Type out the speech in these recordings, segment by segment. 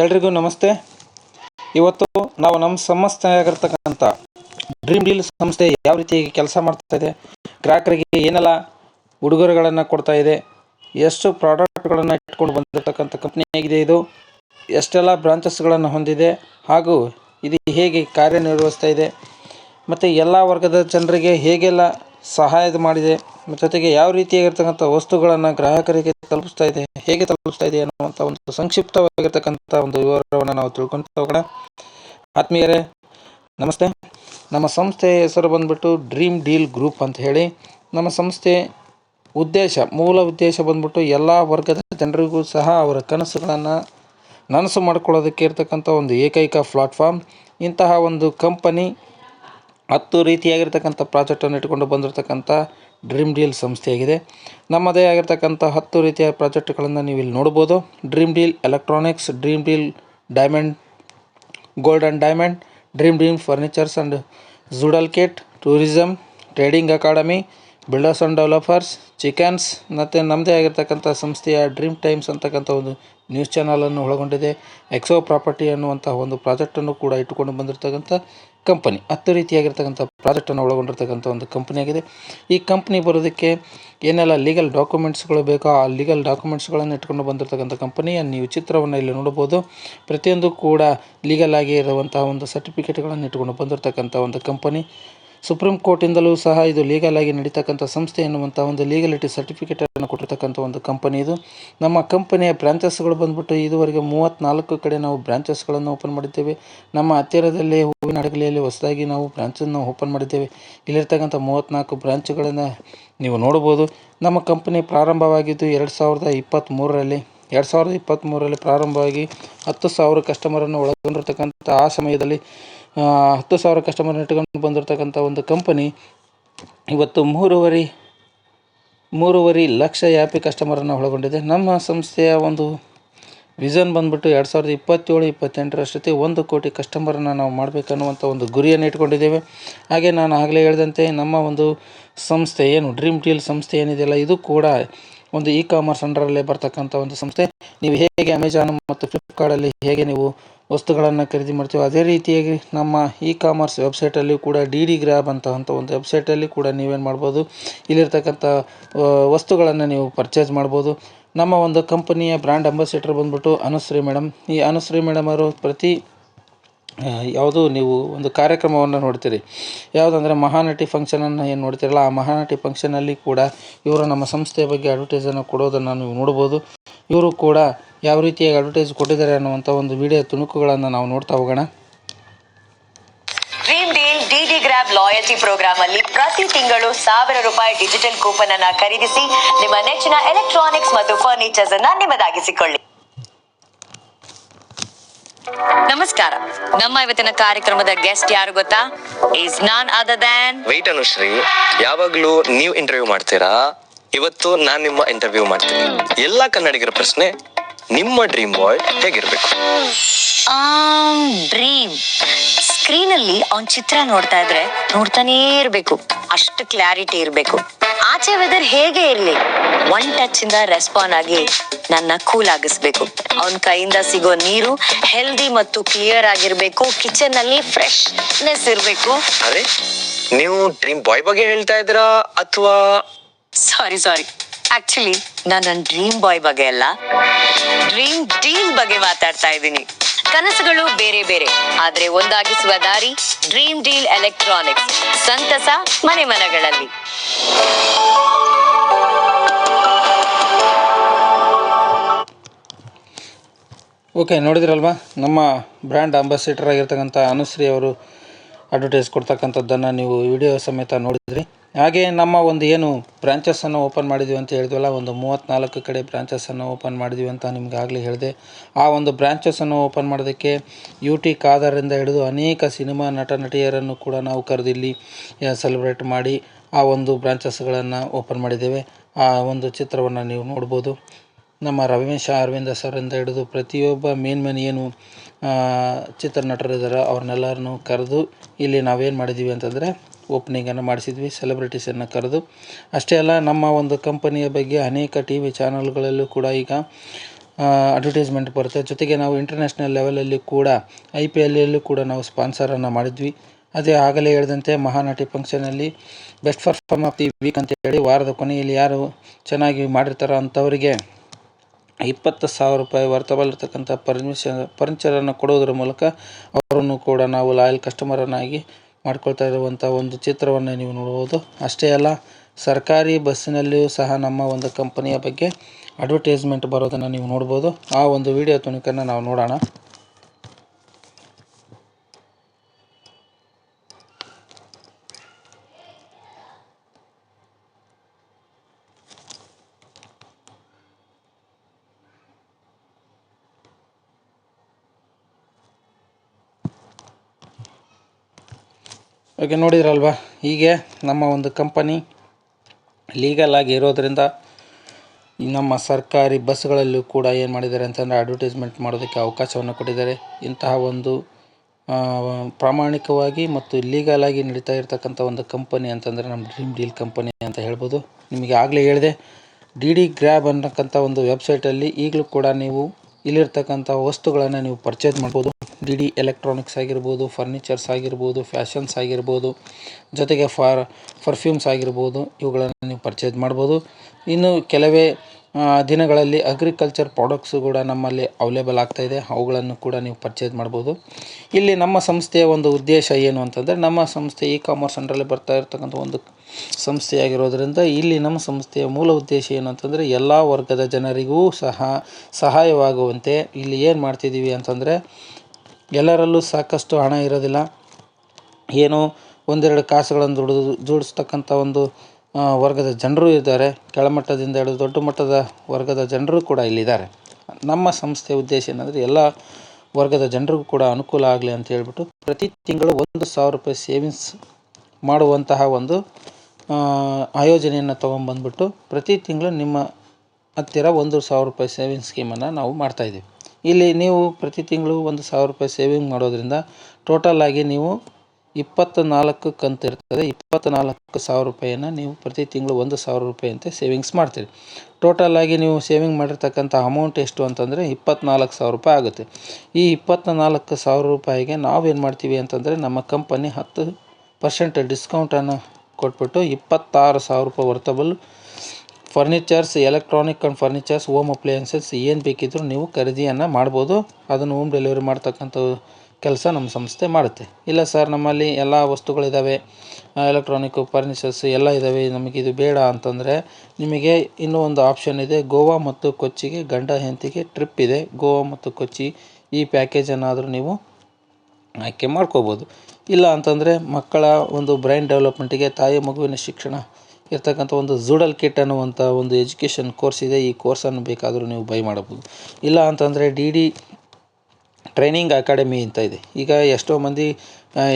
ಎಲ್ರಿಗೂ ನಮಸ್ತೆ. ಇವತ್ತು ನಾವು ನಮ್ಮ ಸಂಸ್ಥೆಯಾಗಿರ್ತಕ್ಕಂಥ ಡ್ರೀಮ್ ಡೀಲ್ ಸಂಸ್ಥೆ ಯಾವ ರೀತಿ ಕೆಲಸ ಮಾಡ್ತಾ ಇದೆ, ಗ್ರಾಹಕರಿಗೆ ಏನೆಲ್ಲ ಉಡುಗೊರೆಗಳನ್ನು ಕೊಡ್ತಾ ಇದೆ, ಎಷ್ಟು ಪ್ರಾಡಕ್ಟ್ಗಳನ್ನು ಇಟ್ಕೊಂಡು ಬಂದಿರತಕ್ಕಂಥ ಕಂಪ್ನಿಯಾಗಿದೆ ಇದು, ಎಷ್ಟೆಲ್ಲ ಬ್ರಾಂಚಸ್ಗಳನ್ನು ಹೊಂದಿದೆ, ಹಾಗೂ ಇದು ಹೇಗೆ ಕಾರ್ಯನಿರ್ವಹಿಸ್ತಾ ಇದೆ, ಮತ್ತು ಎಲ್ಲ ವರ್ಗದ ಜನರಿಗೆ ಹೇಗೆಲ್ಲ ಸಹಾಯ ಮಾಡಿದೆ. ಜೊತೆಗೆ ಯಾವ ರೀತಿಯಾಗಿರ್ತಕ್ಕಂಥ ವಸ್ತುಗಳನ್ನು ಗ್ರಾಹಕರಿಗೆ ತಲುಪಿಸ್ತಾ ಇದೆ, ಹೇಗೆ ತಲುಪಿಸ್ತಾ ಇದೆ ಅನ್ನುವಂಥ ಒಂದು ಸಂಕ್ಷಿಪ್ತವಾಗಿರ್ತಕ್ಕಂಥ ಒಂದು ವಿವರವನ್ನು ನಾವು ತಿಳ್ಕೊಂತ ಹೋಗೋಣ. ಆತ್ಮೀಯರೇ, ನಮಸ್ತೆ. ನಮ್ಮ ಸಂಸ್ಥೆಯ ಹೆಸರು ಬಂದ್ಬಿಟ್ಟು ಡ್ರೀಮ್ ಡೀಲ್ ಗ್ರೂಪ್ ಅಂತ ಹೇಳಿ, ನಮ್ಮ ಸಂಸ್ಥೆ ಉದ್ದೇಶ, ಮೂಲ ಉದ್ದೇಶ ಬಂದ್ಬಿಟ್ಟು ಎಲ್ಲ ವರ್ಗದ ಜನರಿಗೂ ಸಹ ಅವರ ಕನಸುಗಳನ್ನು ನನಸು ಮಾಡ್ಕೊಳ್ಳೋದಕ್ಕೆ ಇರ್ತಕ್ಕಂಥ ಒಂದು ಏಕೈಕ ಪ್ಲಾಟ್ಫಾರ್ಮ್. ಇಂತಹ ಒಂದು ಕಂಪನಿ ಹತ್ತು ರೀತಿಯಾಗಿರ್ತಕ್ಕಂಥ ಪ್ರಾಜೆಕ್ಟನ್ನು ಇಟ್ಕೊಂಡು ಬಂದಿರತಕ್ಕಂಥ ಡ್ರೀಮ್ ಡೀಲ್ ಸಂಸ್ಥೆಯಾಗಿದೆ. ನಮ್ಮದೇ ಆಗಿರ್ತಕ್ಕಂಥ ಹತ್ತು ರೀತಿಯ ಪ್ರಾಜೆಕ್ಟ್ಗಳನ್ನು ನೀವು ಇಲ್ಲಿ ನೋಡ್ಬೋದು. Dream deal electronics, dream deal diamond, gold and diamond, dream dream furnitures and ಝುಡಲ್ kit tourism trading academy builders and developers chickens ಮತ್ತು ನಮ್ಮದೇ ಆಗಿರ್ತಕ್ಕಂಥ ಸಂಸ್ಥೆಯ ಡ್ರೀಮ್ ಟೈಮ್ಸ್ ಅಂತಕ್ಕಂಥ ಒಂದು ನ್ಯೂಸ್ ಚಾನಲನ್ನು ಒಳಗೊಂಡಿದೆ. ಎಕ್ಸೋ ಪ್ರಾಪರ್ಟಿ ಅನ್ನುವಂಥ ಒಂದು ಪ್ರಾಜೆಕ್ಟನ್ನು ಕೂಡ ಇಟ್ಟುಕೊಂಡು ಬಂದಿರತಕ್ಕಂಥ ಕಂಪನಿ ಹತ್ತು ರೀತಿಯಾಗಿರ್ತಕ್ಕಂಥ ಪ್ರಾಜೆಕ್ಟನ್ನು ಒಳಗೊಂಡಿರ್ತಕ್ಕಂಥ ಒಂದು ಕಂಪನಿಯಾಗಿದೆ ಈ ಕಂಪ್ನಿ ಬರೋದಕ್ಕೆ ಏನೆಲ್ಲ ಲೀಗಲ್ ಡಾಕ್ಯುಮೆಂಟ್ಸ್ಗಳು ಬೇಕೋ ಆ ಲೀಗಲ್ ಡಾಕ್ಯುಮೆಂಟ್ಸ್ಗಳನ್ನು ಇಟ್ಕೊಂಡು ಬಂದಿರತಕ್ಕಂಥ ಕಂಪನಿಯ ನೀವು ಚಿತ್ರವನ್ನು ಇಲ್ಲಿ ನೋಡ್ಬೋದು ಪ್ರತಿಯೊಂದು ಕೂಡ ಲೀಗಲ್ ಆಗಿ ಇರುವಂತಹ ಒಂದು ಸರ್ಟಿಫಿಕೇಟ್ಗಳನ್ನು ಇಟ್ಕೊಂಡು ಬಂದಿರತಕ್ಕಂಥ ಒಂದು ಕಂಪನಿ ಸುಪ್ರೀಂ ಕೋರ್ಟಿಂದಲೂ ಸಹ ಇದು ಲೀಗಲ್ ಆಗಿ ನಡೀತಕ್ಕಂಥ ಸಂಸ್ಥೆ ಎನ್ನುವಂಥ ಒಂದು ಲೀಗಲಿಟಿ ಸರ್ಟಿಫಿಕೇಟನ್ನು ಕೊಟ್ಟಿರ್ತಕ್ಕಂಥ ಒಂದು ಕಂಪನಿ ಇದು. ನಮ್ಮ ಕಂಪನಿಯ ಬ್ರಾಂಚಸ್ಗಳು ಬಂದ್ಬಿಟ್ಟು ಇದುವರೆಗೆ ಮೂವತ್ತ್ನಾಲ್ಕು ಕಡೆ ನಾವು ಬ್ರಾಂಚಸ್ಗಳನ್ನು ಓಪನ್ ಮಾಡಿದ್ದೇವೆ. ನಮ್ಮ ಹತ್ತಿರದಲ್ಲಿ ಹೂವಿನ ಹಡಗಲಿಯಲ್ಲಿ ಹೊಸದಾಗಿ ನಾವು ಬ್ರಾಂಚನ್ನು ಓಪನ್ ಮಾಡಿದ್ದೇವೆ. ಇಲ್ಲಿರ್ತಕ್ಕಂಥ ಮೂವತ್ತ್ನಾಲ್ಕು ಬ್ರಾಂಚ್ಗಳನ್ನು ನೀವು ನೋಡ್ಬೋದು ನಮ್ಮ ಕಂಪನಿ ಪ್ರಾರಂಭವಾಗಿದ್ದು ಎರಡು ಸಾವಿರದ ಇಪ್ಪತ್ತ್ಮೂರರಲ್ಲಿ ಎರಡು ಸಾವಿರದ ಇಪ್ಪತ್ತ್ಮೂರರಲ್ಲಿ ಪ್ರಾರಂಭವಾಗಿ ಹತ್ತು ಸಾವಿರ ಕಸ್ಟಮರನ್ನು ಒಳಗೊಂಡಿರ್ತಕ್ಕಂಥ ಆ ಸಮಯದಲ್ಲಿ ಹತ್ತು ಸಾವಿರ ಕಸ್ಟಮರ್ ಇಟ್ಕೊಂಡು ಬಂದಿರತಕ್ಕಂಥ ಒಂದು ಕಂಪನಿ ಇವತ್ತು ಮೂರುವರೆ ಮೂರುವರೆ ಲಕ್ಷ ಯಾಪಿ ಕಸ್ಟಮರನ್ನು ಒಳಗೊಂಡಿದೆ. ನಮ್ಮ ಸಂಸ್ಥೆಯ ಒಂದು ವಿಷನ್ ಬಂದ್ಬಿಟ್ಟು ಎರಡು ಸಾವಿರದ ಇಪ್ಪತ್ತೇಳು ಇಪ್ಪತ್ತೆಂಟರಷ್ಟೊತ್ತಿ ಒಂದು ಕೋಟಿ ಕಸ್ಟಮರನ್ನು ನಾವು ಮಾಡಬೇಕನ್ನುವಂಥ ಒಂದು ಗುರಿಯನ್ನು ಇಟ್ಕೊಂಡಿದ್ದೇವೆ. ಹಾಗೆ ನಾನು ಆಗಲೇ ಹೇಳಿದಂತೆ ನಮ್ಮ ಒಂದು ಸಂಸ್ಥೆ ಏನು ಡ್ರೀಮ್ ಟೀಲ್ ಸಂಸ್ಥೆ ಏನಿದೆಯಲ್ಲ, ಇದು ಕೂಡ ಒಂದು ಇ ಕಾಮರ್ಸ್ ಅಂಡರಲ್ಲೇ ಬರ್ತಕ್ಕಂಥ ಒಂದು ಸಂಸ್ಥೆ. ನೀವು ಹೇಗೆ ಅಮೆಜಾನ್ ಮತ್ತು ಫ್ಲಿಪ್ಕಾರ್ಟಲ್ಲಿ ಹೇಗೆ ನೀವು ವಸ್ತುಗಳನ್ನು ಖರೀದಿ ಮಾಡ್ತೀವಿ. ಅದೇ ರೀತಿಯಾಗಿ ನಮ್ಮ ಇ ಕಾಮರ್ಸ್ ವೆಬ್ಸೈಟಲ್ಲಿ ಕೂಡ ಡಿ ಡಿ ಗ್ರ್ಯಾಬ್ ಅಂತ ಒಂದು ವೆಬ್ಸೈಟಲ್ಲಿ ಕೂಡ ನೀವೇನು ಮಾಡ್ಬೋದು? ಇಲ್ಲಿರ್ತಕ್ಕಂಥ ವಸ್ತುಗಳನ್ನು ನೀವು ಪರ್ಚೇಸ್ ಮಾಡ್ಬೋದು. ನಮ್ಮ ಒಂದು ಕಂಪನಿಯ ಬ್ರ್ಯಾಂಡ್ ಅಂಬಾಸಿಡರ್ ಬಂದ್ಬಿಟ್ಟು ಅನುಶ್ರೀ ಮೇಡಮ್ ಈ ಅನುಶ್ರೀ ಮೇಡಮ್ ಅವರು ಪ್ರತಿ ಯಾವುದು ನೀವು ಒಂದು ಕಾರ್ಯಕ್ರಮವನ್ನು ನೋಡ್ತೀರಿ. ಯಾವುದಂದರೆ ಮಹಾನಟಿ ಫಂಕ್ಷನನ್ನು ಏನು ನೋಡ್ತೀರಲ್ಲ, ಆ ಮಹಾನಟಿ ಫಂಕ್ಷನಲ್ಲಿ ಕೂಡ ಇವರು ನಮ್ಮ ಸಂಸ್ಥೆಯ ಬಗ್ಗೆ ಅಡ್ವರ್ಟೈಸನ್ನು ಕೊಡೋದನ್ನು ನೀವು ನೋಡ್ಬೋದು. ಇವರು ಕೂಡ ಯಾವ ರೀತಿಯಾಗಿ ಅಡ್ವರ್ಟೈಸ್ ಕೊಟ್ಟಿದ್ದಾರೆ ಅನ್ನುವಂಥ ಒಂದು ವಿಡಿಯೋ ತುಣುಕುಗಳನ್ನು ನಾವು ನೋಡ್ತಾ ಹೋಗೋಣ. Dream deal DD grab loyalty program ಅಲ್ಲಿ ಪ್ರತಿ ತಿಂಗಳು ಸಾವಿರ ರೂಪಾಯಿ ಡಿಜಿಟಲ್ ಕೂಪನ್ ಅನ್ನ ಖರೀದಿಸಿ ನಿಮ್ಮ ನೆಚ್ಚಿನ ಎಲೆಕ್ಟ್ರಾನಿಕ್ಸ್ ಮತ್ತು ಫರ್ನಿಚರ್ಸ್ ಅನ್ನ ನಿಮ್ಮದಾಗಿಸಿಕೊಳ್ಳಿ. ನಮಸ್ಕಾರ. ನಮ್ಮ ಇವತ್ತಿನ ಕಾರ್ಯಕ್ರಮದ ಗೆಸ್ಟ್ ಯಾರು ಗೊತ್ತಾ? Is none other than wait Anushree ಯಾವಾಗ್ಲೂ ನೀವು ಇಂಟರ್ವ್ಯೂ ಮಾಡ್ತೀರಾ? ಇವತ್ತು ನಾನ್ ನಿಮ್ಮ ಇಂಟರ್ವ್ಯೂ ಮಾಡ್ತೀನಿ. ಎಲ್ಲಾ ಕನ್ನಡಿಗರ ಪ್ರಶ್ನೆ ನಿಮ್ಮ ಡ್ರೀಮ್ ಬಾಯ್ ಹೇಗಿರ್ಬೇಕು? ಡ್ರೀಮ್ ಸ್ಕ್ರೀನ್ ಅಲ್ಲಿ ಅವನ್ ಚಿತ್ರ ನೋಡ್ತಾ ಇದ್ರೆ ನೋಡ್ತಾನೇ ಇರ್ಬೇಕು. ಅಷ್ಟು ಕ್ಲಾರಿಟಿ ಇರ್ಬೇಕು. ಆಚೆ ವೆದರ್ ಹೇಗೆ ಇರ್ಲಿ? ಒನ್ ಟಚ್ ಇಂದ ರೆಸ್ಪಾನ್ ಆಗಿ ನನ್ನ ಕೂಲ್ ಆಗಿಸ್ಬೇಕು. ಅವನ್ ಕೈಯಿಂದ ಸಿಗೋ ನೀರು ಹೆಲ್ದಿ ಮತ್ತು ಕ್ಲಿಯರ್ ಆಗಿರ್ಬೇಕು. ಕಿಚನ್ ಅಲ್ಲಿ ಫ್ರೆಶ್ನೆಸ್ ಇರ್ಬೇಕು. ಅರೆ ನೀವು ಡ್ರೀಮ್ ಬಾಯ್ ಬಗ್ಗೆ ಹೇಳ್ತಾ ಇದ್ದೀರಾ ಅಥವಾ ಸಾರಿ ಸಾರಿ ಆಕ್ಚುಲಿ ನಾನು ನನ್ನ ಡ್ರೀಮ್ ಬಾಯ್ ಬಗ್ಗೆ ಅಲ್ಲ. ಡ್ರೀಮ್ ಡೀಲ್ ಬಗ್ಗೆ ಮಾತಾಡ್ತಾ ಇದ್ದೀನಿ. ಕನಸುಗಳು ಬೇರೆ ಬೇರೆ, ಆದ್ರೆ ಒಂದಾಗಿಸುವ ದಾರಿ ಡ್ರೀಮ್ ಡೀಲ್ ಎಲೆಕ್ಟ್ರಾನಿಕ್ಸ್ ಸಂತಸ ಮನೆ ಮನಗಳಲ್ಲಿ. ಓಕೆ ನೋಡಿದ್ರಲ್ವಾ? ನಮ್ಮ ಬ್ರ್ಯಾಂಡ್ ಅಂಬಾಸಿಡರ್ ಆಗಿರ್ತಕ್ಕಂಥ ಅನುಶ್ರೀ ಅವರು ಅಡ್ವರ್ಟೈಸ್ ಕೊಡ್ತಕ್ಕಂಥದ್ದನ್ನು ನೀವು ವಿಡಿಯೋ ಸಮೇತ ನೋಡಿದ್ರಿ. ಹಾಗೆ ನಮ್ಮ ಒಂದು ಏನು ಬ್ರಾಂಚಸ್ಸನ್ನು ಓಪನ್ ಮಾಡಿದ್ವಿ ಅಂತ ಹೇಳಿದ್ವಲ್ಲ, ಒಂದು ಮೂವತ್ತ್ನಾಲ್ಕು ಕಡೆ ಬ್ರಾಂಚಸ್ಸನ್ನು ಓಪನ್ ಮಾಡಿದ್ವಿ ಅಂತ ನಿಮ್ಗೆ ಆಗಲೇ ಹೇಳಿದೆ. ಆ ಒಂದು ಬ್ರಾಂಚಸ್ಸನ್ನು ಓಪನ್ ಮಾಡೋದಕ್ಕೆ ಯು ಟಿ ಖಾದರಿಂದ ಹಿಡಿದು ಅನೇಕ ಸಿನಿಮಾ ನಟ ನಟಿಯರನ್ನು ಕೂಡ ನಾವು ಕರೆದಿಲ್ಲಿ ಸೆಲೆಬ್ರೇಟ್ ಮಾಡಿ ಆ ಒಂದು ಬ್ರಾಂಚಸ್ಗಳನ್ನು ಓಪನ್ ಮಾಡಿದ್ದೇವೆ. ಆ ಒಂದು ಚಿತ್ರವನ್ನು ನೀವು ನೋಡ್ಬೋದು. ನಮ್ಮ ರಮೇಶ ಅರವಿಂದ ಸರಿಂದ ಹಿಡಿದು ಪ್ರತಿಯೊಬ್ಬ ಮೇನ್ ಮೇನ್ ಏನು ಚಿತ್ರನಟರಿದ್ದಾರೆ ಅವ್ರನ್ನೆಲ್ಲರನ್ನು ಕರೆದು ಇಲ್ಲಿ ನಾವೇನು ಮಾಡಿದ್ದೀವಿ ಅಂತಂದರೆ ಓಪನಿಂಗನ್ನು ಮಾಡಿಸಿದ್ವಿ ಸೆಲೆಬ್ರಿಟೀಸನ್ನು ಕರೆದು. ಅಷ್ಟೇ ಅಲ್ಲ, ನಮ್ಮ ಒಂದು ಕಂಪನಿಯ ಬಗ್ಗೆ ಅನೇಕ ಟಿ ವಿ ಚಾನಲ್ಗಳಲ್ಲೂ ಕೂಡ ಈಗ ಅಡ್ವರ್ಟೈಸ್ಮೆಂಟ್ ಬರುತ್ತೆ. ಜೊತೆಗೆ ನಾವು ಇಂಟರ್ನ್ಯಾಷನಲ್ ಲೆವೆಲಲ್ಲಿ ಕೂಡ ಐ ಪಿ ಎಲ್ಲಲ್ಲೂ ಕೂಡ ನಾವು ಸ್ಪಾನ್ಸರನ್ನು ಮಾಡಿದ್ವಿ. ಅದೇ ಆಗಲೇ ಹೇಳಿದಂತೆ Mahanati ಫಂಕ್ಷನಲ್ಲಿ best perform of the week ಅಂತ ಹೇಳಿ ವಾರದ ಕೊನೆಯಲ್ಲಿ ಯಾರು ಚೆನ್ನಾಗಿ ಮಾಡಿರ್ತಾರೋ ಅಂಥವರಿಗೆ ಇಪ್ಪತ್ತು ಸಾವಿರ ರೂಪಾಯಿ ವರ್ತಬಲ್ ಇರ್ತಕ್ಕಂಥ ಪರ್ಮಿಷನ್ ಫರ್ನಿಚರನ್ನು ಕೊಡೋದ್ರ ಮೂಲಕ ಅವರನ್ನು ಕೂಡ ನಾವು ಲಾಯಲ್ ಕಸ್ಟಮರನ್ನಾಗಿ ಮಾಡ್ಕೊಳ್ತಾ ಇರುವಂಥ ಒಂದು ಚಿತ್ರವನ್ನು ನೀವು ನೋಡ್ಬೋದು. ಅಷ್ಟೇ ಅಲ್ಲ, ಸರ್ಕಾರಿ ಬಸ್ಸಿನಲ್ಲಿಯೂ ಸಹ ನಮ್ಮ ಒಂದು ಕಂಪನಿಯ ಬಗ್ಗೆ ಅಡ್ವರ್ಟೈಸ್ಮೆಂಟ್ ಬರೋದನ್ನು ನೀವು ನೋಡ್ಬೋದು. ಆ ಒಂದು ವಿಡಿಯೋ ತುಣುಕನ್ನು ನಾವು ನೋಡೋಣ. ಓಕೆ, ನೋಡಿದ್ರಲ್ವಾ? ಹೀಗೆ ನಮ್ಮ ಒಂದು ಕಂಪನಿ ಲೀಗಲ್ ಆಗಿ ಇರೋದರಿಂದ ನಮ್ಮ ಸರ್ಕಾರಿ ಬಸ್ಗಳಲ್ಲೂ ಕೂಡ ಏನು ಮಾಡಿದ್ದಾರೆ ಅಂತಂದರೆ ಅಡ್ವರ್ಟೈಸ್ಮೆಂಟ್ ಮಾಡೋದಕ್ಕೆ ಅವಕಾಶವನ್ನು ಕೊಟ್ಟಿದ್ದಾರೆ. ಇಂತಹ ಒಂದು ಪ್ರಾಮಾಣಿಕವಾಗಿ ಮತ್ತು ಲೀಗಲ್ ಆಗಿ ನಡೀತಾ ಇರತಕ್ಕಂಥ ಒಂದು ಕಂಪನಿ ಅಂತಂದರೆ ನಮ್ಮ ಡ್ರೀಮ್ ಡೀಲ್ ಕಂಪನಿ ಅಂತ ಹೇಳ್ಬೋದು. ನಿಮಗೆ ಆಗಲೇ ಹೇಳಿದೆ ಡಿ ಡಿ ಗ್ರ್ಯಾಬ್ ಅನ್ನತಕ್ಕಂಥ ಒಂದು ವೆಬ್ಸೈಟಲ್ಲಿ ಈಗಲೂ ಕೂಡ ನೀವು ಇಲ್ಲಿರ್ತಕ್ಕಂಥ ವಸ್ತುಗಳನ್ನು ನೀವು ಪರ್ಚೇಸ್ ಮಾಡ್ಬೋದು. ಡಿ ಡಿ ಎಲೆಕ್ಟ್ರಾನಿಕ್ಸ್ ಆಗಿರ್ಬೋದು ಫರ್ನಿಚರ್ಸ್ ಆಗಿರ್ಬೋದು ಫ್ಯಾಷನ್ಸ್ ಆಗಿರ್ಬೋದು, ಜೊತೆಗೆ ಫಾರ್ ಪರ್ಫ್ಯೂಮ್ಸ್ ಆಗಿರ್ಬೋದು, ಇವುಗಳನ್ನು ನೀವು ಪರ್ಚೇಸ್ ಮಾಡ್ಬೋದು. ಇನ್ನು ಕೆಲವೇ ದಿನಗಳಲ್ಲಿ ಅಗ್ರಿಕಲ್ಚರ್ ಪ್ರಾಡಕ್ಟ್ಸು ಕೂಡ ನಮ್ಮಲ್ಲಿ ಅವೈಲೇಬಲ್ ಇದೆ. ಅವುಗಳನ್ನು ಕೂಡ ನೀವು ಪರ್ಚೇಸ್ ಮಾಡ್ಬೋದು. ಇಲ್ಲಿ ನಮ್ಮ ಸಂಸ್ಥೆಯ ಒಂದು ಉದ್ದೇಶ ಏನು ಅಂತಂದರೆ, ನಮ್ಮ ಸಂಸ್ಥೆ ಇ ಕಾಮರ್ಸ್ ಅಂಡರಲ್ಲಿ ಬರ್ತಾ ಇರ್ತಕ್ಕಂಥ ಒಂದು ಸಂಸ್ಥೆಯಾಗಿರೋದ್ರಿಂದ ಇಲ್ಲಿ ನಮ್ಮ ಸಂಸ್ಥೆಯ ಮೂಲ ಉದ್ದೇಶ ಏನು ಅಂತಂದರೆ ಎಲ್ಲ ವರ್ಗದ ಜನರಿಗೂ ಸಹ ಸಹಾಯವಾಗುವಂತೆ ಇಲ್ಲಿ ಏನು ಮಾಡ್ತಿದ್ದೀವಿ ಅಂತಂದರೆ ಎಲ್ಲರಲ್ಲೂ ಸಾಕಷ್ಟು ಹಣ ಇರೋದಿಲ್ಲ. ಏನು ಒಂದೆರಡು ಕಾಸುಗಳನ್ನು ದುಡಿದು ಜೋಡಿಸ್ತಕ್ಕಂಥ ಒಂದು ವರ್ಗದ ಜನರು ಇದ್ದಾರೆ. ಕೆಳಮಟ್ಟದಿಂದ ಹಿಡಿದು ದೊಡ್ಡ ಮಟ್ಟದ ವರ್ಗದ ಜನರು ಕೂಡ ಇಲ್ಲಿದ್ದಾರೆ. ನಮ್ಮ ಸಂಸ್ಥೆಯ ಉದ್ದೇಶ ಏನಂದರೆ ಎಲ್ಲ ವರ್ಗದ ಜನರಿಗೂ ಕೂಡ ಅನುಕೂಲ ಆಗಲಿ ಅಂತ ಹೇಳ್ಬಿಟ್ಟು ಪ್ರತಿ ತಿಂಗಳು ಒಂದು ಸಾವಿರ ರೂಪಾಯಿ ಸೇವಿಂಗ್ಸ್ ಮಾಡುವಂತಹ ಒಂದು ಆಯೋಜನೆಯನ್ನು ತೊಗೊಂಬಂದ್ಬಿಟ್ಟು ಪ್ರತಿ ತಿಂಗಳು ನಿಮ್ಮ ಹತ್ತಿರ ಒಂದು ಸಾವಿರ ರೂಪಾಯಿ ಸೇವಿಂಗ್ ಸ್ಕೀಮನ್ನು ನಾವು ಮಾಡ್ತಾಯಿದ್ದೀವಿ ಇಲ್ಲಿ ನೀವು ಪ್ರತಿ ತಿಂಗಳು ಒಂದು ಸಾವಿರ ರೂಪಾಯಿ ಸೇವಿಂಗ್ ಮಾಡೋದ್ರಿಂದ ಟೋಟಲ್ ಆಗಿ ನೀವು ಇಪ್ಪತ್ತ ನಾಲ್ಕು ಕಂತು ಇರ್ತದೆ. ಇಪ್ಪತ್ತ ನಾಲ್ಕು ಸಾವಿರ ರೂಪಾಯಿಯನ್ನು ನೀವು ಪ್ರತಿ ತಿಂಗಳು ಒಂದು ಸಾವಿರ ರೂಪಾಯಿಯಂತೆ ಸೇವಿಂಗ್ಸ್ ಮಾಡ್ತೀರಿ. ಟೋಟಲ್ ಆಗಿ ನೀವು ಸೇವಿಂಗ್ ಮಾಡಿರ್ತಕ್ಕಂಥ ಅಮೌಂಟ್ ಎಷ್ಟು ಅಂತಂದರೆ ಇಪ್ಪತ್ತ್ನಾಲ್ಕು ಸಾವಿರ ರೂಪಾಯಿ ಆಗುತ್ತೆ. ಈ ಇಪ್ಪತ್ತ್ನಾಲ್ಕು ಸಾವಿರ ರೂಪಾಯಿಗೆ ನಾವೇನು ಮಾಡ್ತೀವಿ ಅಂತಂದರೆ ನಮ್ಮ ಕಂಪನಿ ಹತ್ತು ಪರ್ಸೆಂಟ್ ಡಿಸ್ಕೌಂಟನ್ನು ಕೊಟ್ಬಿಟ್ಟು ಇಪ್ಪತ್ತಾರು ಸಾವಿರ ರೂಪಾಯಿ ವರ್ತಬಲ್ furnitures electronic and furnitures home appliances ಏನು ಬೇಕಿದ್ದರೂ ನೀವು ಖರೀದಿಯನ್ನು ಮಾಡ್ಬೋದು. ಅದನ್ನು ಹೋಮ್ ಡೆಲಿವರಿ ಮಾಡ್ತಕ್ಕಂಥ ಕೆಲಸ ನಮ್ಮ ಸಂಸ್ಥೆ ಮಾಡುತ್ತೆ. ಇಲ್ಲ ಸರ್ ನಮ್ಮಲ್ಲಿ ಎಲ್ಲ ವಸ್ತುಗಳಿದ್ದಾವೆ ಎಲೆಕ್ಟ್ರಾನಿಕ್ ಫರ್ನಿಚರ್ಸ್ ಎಲ್ಲ ಇದ್ದಾವೆ ನಮಗೆ ಇದು ಬೇಡ ಅಂತಂದರೆ ನಿಮಗೆ ಇನ್ನೂ ಒಂದು ಆಪ್ಷನ್ ಇದೆ. ಗೋವಾ ಮತ್ತು ಕೊಚ್ಚಿಗೆ ಗಂಡ ಹೆಂಡತಿಗೆ ಟ್ರಿಪ್ ಇದೆ. ಗೋವಾ ಮತ್ತು ಕೊಚ್ಚಿ ಈ ಪ್ಯಾಕೇಜನ್ನಾದರೂ ನೀವು ಆಯ್ಕೆ ಮಾಡ್ಕೋಬೋದು. ಇಲ್ಲ ಅಂತಂದರೆ ಮಕ್ಕಳ ಒಂದು ಬ್ರೈನ್ ಡೆವಲಪ್ಮೆಂಟಿಗೆ ತಾಯಿ ಮಗುವಿನ ಶಿಕ್ಷಣ ಇರ್ತಕ್ಕಂಥ ಒಂದು ಜೂಡಲ್ ಕಿಟ್ ಅನ್ನುವಂಥ ಒಂದು ಎಜುಕೇಷನ್ ಕೋರ್ಸ್ ಇದೆ. ಈ ಕೋರ್ಸನ್ನು ಬೇಕಾದರೂ ನೀವು ಬೈ ಮಾಡಬಹುದು. ಇಲ್ಲ ಅಂತಂದರೆ ಡಿ ಡಿ ಟ್ರೈನಿಂಗ್ ಅಕಾಡೆಮಿ ಅಂತ ಇದೆ. ಈಗ ಎಷ್ಟೋ ಮಂದಿ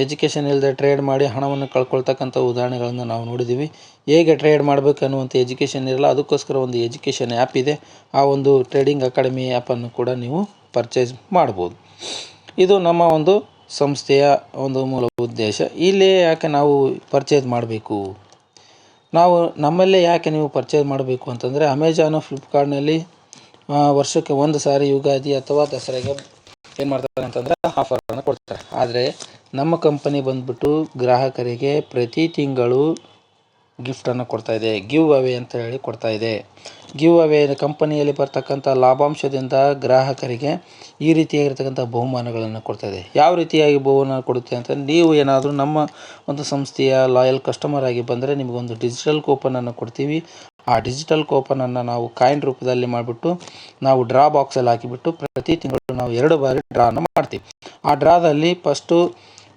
ಎಜುಕೇಷನ್ ಇಲ್ಲದೆ ಟ್ರೇಡ್ ಮಾಡಿ ಹಣವನ್ನು ಕಳ್ಕೊಳ್ತಕ್ಕಂಥ ಉದಾಹರಣೆಗಳನ್ನು ನಾವು ನೋಡಿದ್ದೀವಿ ಹೇಗೆ ಟ್ರೇಡ್ ಮಾಡಬೇಕು ಅನ್ನುವಂಥ ಎಜುಕೇಷನ್ ಇರಲ್ಲ, ಅದಕ್ಕೋಸ್ಕರ ಒಂದು ಎಜುಕೇಷನ್ ಆ್ಯಪ್ ಇದೆ. ಆ ಒಂದು ಟ್ರೇಡಿಂಗ್ ಅಕಾಡೆಮಿ ಆ್ಯಪನ್ನು ಕೂಡ ನೀವು ಪರ್ಚೇಸ್ ಮಾಡ್ಬೋದು ಇದು ನಮ್ಮ ಒಂದು ಸಂಸ್ಥೆಯ ಒಂದು ಮೂಲ ಉದ್ದೇಶ. ಇಲ್ಲಿ ಯಾಕೆ ನಾವು ಪರ್ಚೇಸ್ ಮಾಡಬೇಕು? ನಾವು ನಮ್ಮಲ್ಲೇ ಯಾಕೆ ನೀವು ಪರ್ಚೇಸ್ ಮಾಡಬೇಕು ಅಂತಂದರೆ ಅಮೆಜಾನು ಫ್ಲಿಪ್ಕಾರ್ಟ್ನಲ್ಲಿ ವರ್ಷಕ್ಕೆ ಒಂದು ಸಾರಿ ಯುಗಾದಿ ಅಥವಾ ದಸರಾಗೆ ಏನು ಮಾಡ್ತಾರೆ ಅಂತಂದರೆ ಆಫರ್ಗಳನ್ನು ಕೊಡ್ತಾರೆ. ಆದರೆ ನಮ್ಮ ಕಂಪನಿ ಬಂದುಬಿಟ್ಟು ಗ್ರಾಹಕರಿಗೆ ಪ್ರತಿ ತಿಂಗಳು ಗಿಫ್ಟನ್ನು ಇದೆ. ಗಿವ್ ಅವೇ ಅಂತ ಹೇಳಿ ಕೊಡ್ತಾ ಇದೆ. ಗಿವ್ ಅವೇ ಕಂಪನಿಯಲ್ಲಿ ಬರ್ತಕ್ಕಂಥ ಲಾಭಾಂಶದಿಂದ ಗ್ರಾಹಕರಿಗೆ ಈ ರೀತಿಯಾಗಿರ್ತಕ್ಕಂಥ ಬಹುಮಾನಗಳನ್ನು ಕೊಡ್ತಾ ಇದೆ. ಯಾವ ರೀತಿಯಾಗಿ ಬಹುಮಾನ ಕೊಡುತ್ತೆ ಅಂತ ನೀವು ಏನಾದರೂ ನಮ್ಮ ಒಂದು ಸಂಸ್ಥೆಯ ಲಾಯಲ್ ಕಸ್ಟಮರ್ ಆಗಿ ಬಂದರೆ ನಿಮಗೊಂದು ಡಿಜಿಟಲ್ ಕೂಪನನ್ನು ಕೊಡ್ತೀವಿ. ಆ ಡಿಜಿಟಲ್ ಕೂಪನನ್ನು ನಾವು ಕಾಯಿನ್ ರೂಪದಲ್ಲಿ ಮಾಡಿಬಿಟ್ಟು ನಾವು ಡ್ರಾ ಬಾಕ್ಸಲ್ಲಿ ಹಾಕಿಬಿಟ್ಟು ಪ್ರತಿ ತಿಂಗಳು ನಾವು ಎರಡು ಬಾರಿ ಡ್ರಾನ ಮಾಡ್ತೀವಿ. ಆ ಡ್ರಾದಲ್ಲಿ ಫಸ್ಟು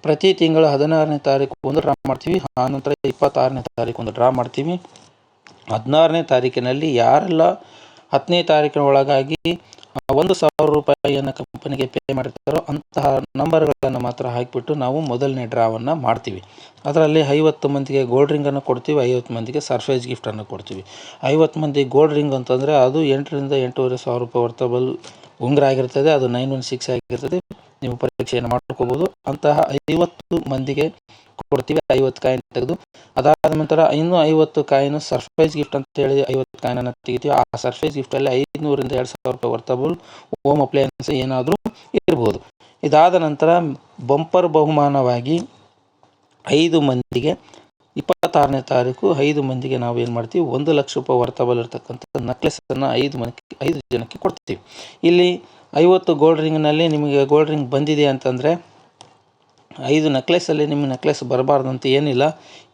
ಪ್ರತಿ ತಿಂಗಳ ಹದಿನಾರನೇ ತಾರೀಕು ಒಂದು ಡ್ರಾ ಮಾಡ್ತೀವಿ. ಆನಂತರ ಇಪ್ಪತ್ತಾರನೇ ತಾರೀಕು ಒಂದು ಡ್ರಾ ಮಾಡ್ತೀವಿ. ಹದಿನಾರನೇ ತಾರೀಕಿನಲ್ಲಿ ಯಾರೆಲ್ಲ ಹತ್ತನೇ ತಾರೀಕಿನ ಒಳಗಾಗಿ ಒಂದು ಸಾವಿರ ರೂಪಾಯಿಯನ್ನು ಕಂಪನಿಗೆ ಪೇ ಮಾಡಿರ್ತಾರೋ ಅಂತಹ ನಂಬರ್ಗಳನ್ನು ಮಾತ್ರ ಹಾಕಿಬಿಟ್ಟು ನಾವು ಮೊದಲನೇ ಡ್ರಾವನ್ನು ಮಾಡ್ತೀವಿ. ಅದರಲ್ಲಿ ಐವತ್ತು ಮಂದಿಗೆ ಗೋಲ್ಡ್ ರಿಂಗನ್ನು ಕೊಡ್ತೀವಿ, ಐವತ್ತು ಮಂದಿಗೆ ಸರ್ಫೇಸ್ ಗಿಫ್ಟನ್ನು ಕೊಡ್ತೀವಿ. ಐವತ್ತು ಮಂದಿ ಗೋಲ್ಡ್ ರಿಂಗ್ ಅಂತಂದರೆ ಅದು ಎಂಟರಿಂದ ಎಂಟೂವರೆ ಸಾವಿರ ರೂಪಾಯಿ ವರ್ತಬಲ್ ಉಂಗುರ ಆಗಿರ್ತದೆ, ಅದು ನೈನ್ ಒನ್ ಸಿಕ್ಸ್ ಆಗಿರ್ತದೆ. ನೀವು ಪರೀಕ್ಷೆಯನ್ನು ಮಾಡ್ಕೋಬೋದು. ಅಂತಹ ಐವತ್ತು ಮಂದಿಗೆ ಕೊಡ್ತೀವಿ ಐವತ್ತು ಕಾಯಿನ್ ತೆಗೆದು. ಅದಾದ ನಂತರ ಇನ್ನೂ ಐವತ್ತು ಕಾಯಿನು ಸರ್ಪ್ರೈಸ್ ಗಿಫ್ಟ್ ಅಂತ ಹೇಳಿ ಐವತ್ತು ಕಾಯಿನನ್ನು ತೆಗಿತೀವಿ. ಆ ಸರ್ಪ್ರೈಸ್ ಗಿಫ್ಟಲ್ಲಿ ಐದುನೂರಿಂದ ಎರಡು ಸಾವಿರ ರೂಪಾಯಿ ವರ್ತಬಲ್, ಹೋಮ್ ಅಪ್ಲಯನ್ಸ್ ಏನಾದರೂ ಇರ್ಬೋದು. ಇದಾದ ನಂತರ ಬಂಪರ್ ಬಹುಮಾನವಾಗಿ ಐದು ಮಂದಿಗೆ ಇಪ್ಪತ್ತಾರನೇ ತಾರೀಕು ಐದು ಮಂದಿಗೆ ನಾವು ಏನು ಮಾಡ್ತೀವಿ? ಒಂದು ಲಕ್ಷ ರೂಪಾಯಿ ವರ್ತಬಲ್ ಇರ್ತಕ್ಕಂಥ ನಕ್ಲೆಸನ್ನು ಐದು ಮನಕ್ಕೆ ಐದು ಜನಕ್ಕೆ ಕೊಡ್ತೀವಿ. ಇಲ್ಲಿ ಐವತ್ತು ಗೋಲ್ಡ್ ರಿಂಗ್ನಲ್ಲಿ ನಿಮಗೆ ಗೋಲ್ಡ್ ರಿಂಗ್ ಬಂದಿದೆ ಅಂತಂದರೆ ಐದು ನೆಕ್ಲೆಸಲ್ಲಿ ನಿಮ್ಮ ನೆಕ್ಲೆಸ್ ಬರಬಾರ್ದು ಅಂತ ಏನಿಲ್ಲ.